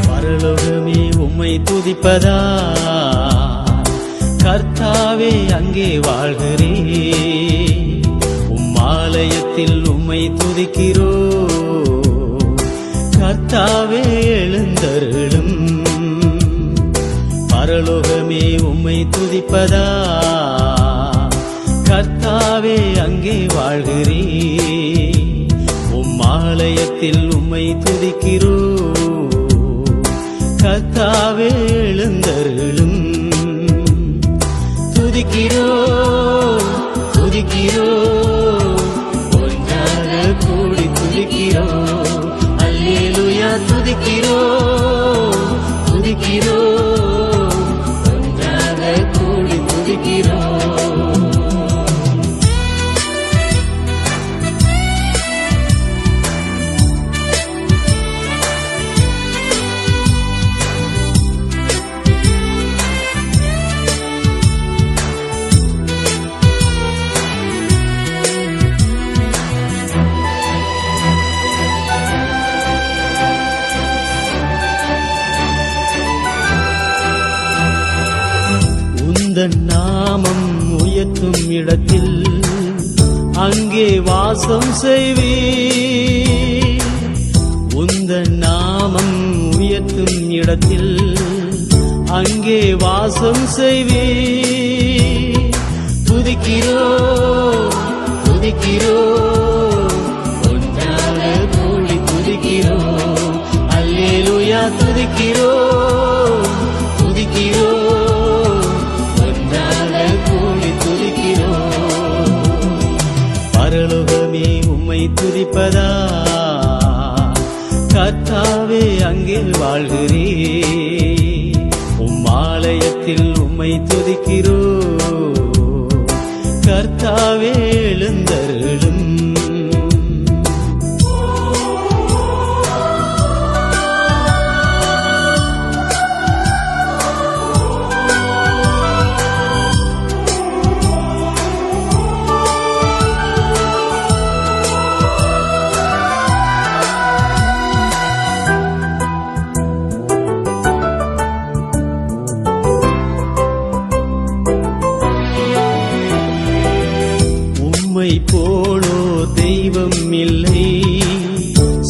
பரலோகமே உம்மை துதிப்பதா? கர்த்தாவே அங்கே வாழ்கிறே. உம்மாலயத்தில் உம்மை துதிக்கிறோ. கர்த்தாவே எழுந்தருளும். பரலோகமே உம்மை துதிப்பதா? கர்த்தாவே அங்கே வாழ்கிறே. உம்மாலயத்தில் உம்மை துதிக்கிறோ. எழுந்தருளும் துதிக்கிறோ துதிக்கிறோ ஒன்றாக கூடி துதிக்கிறோ. அல்லேலுயா துதிக்கிறோ. நாமம் உயர்த்தும் இடத்தில் அங்கே வாசம் செய்வே உந்த நாமம் உயர்த்தும் இடத்தில் அங்கே வாசம் செய்வே துதிக்கிறோ துதிக்கிறோ இருப்பதா கத்தாவே அங்கே வாழ்கிறே உம்மாலயத்தில் உம்மை துதிக்கிறோம்.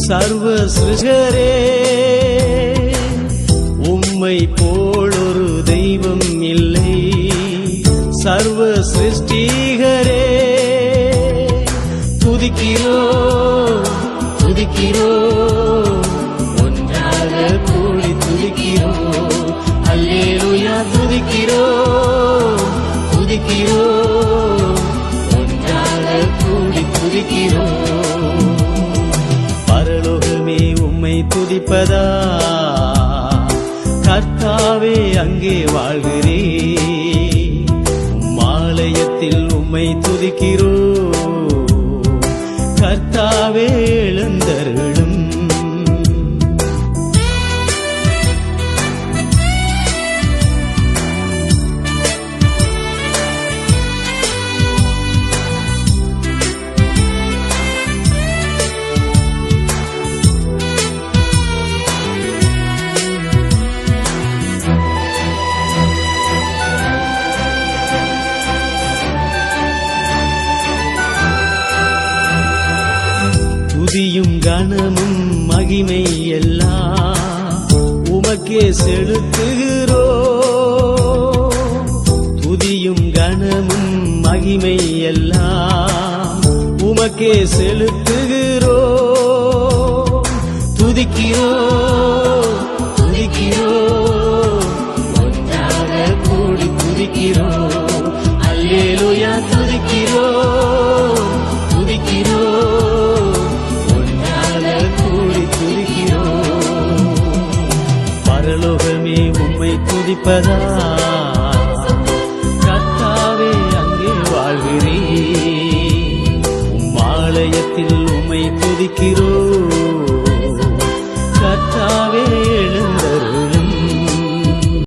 சர்வ சிருஷரே உம்மை போல் ஒரு தெய்வம் இல்லை. சர்வ சிருஷ்டிகரே. துதிக்கிறோ துதிக்கிறோ. ஒன்றாக கூடி துதிக்கிறோ. அல்லேலூயா துதிக்கிறோ துதிக்கிறோ. ஒன்றாக கூடி துதிக்கிறோம் பரலோகமே உம்மை துதிப்பதா? கர்த்தாவே அங்கே வாழ்கிறே உம் உம்மை துதிக்கிறோ கர்த்தாவே எழுந்தருளும் துதியும் கனமும் மகிமை எல்லாம் உமக்கே செலுத்துகிறோ. துதியும் கனமும் மகிமை எல்லாம் உமக்கே செலுத்துகிறோ. துதிக்கிறோ துதிக்கிறோ ஒன்றாக கூடி துதிக்கிறோ. அல்லேலுயா துதிக்கிறோ துதிக்கிறோ. பரலோகமே உம்மை துதிப்பதா? கத்தாவே அங்கே வாழ்கிறீ உம் ஆலயத்தில் உம்மை துதிக்கிறோம்.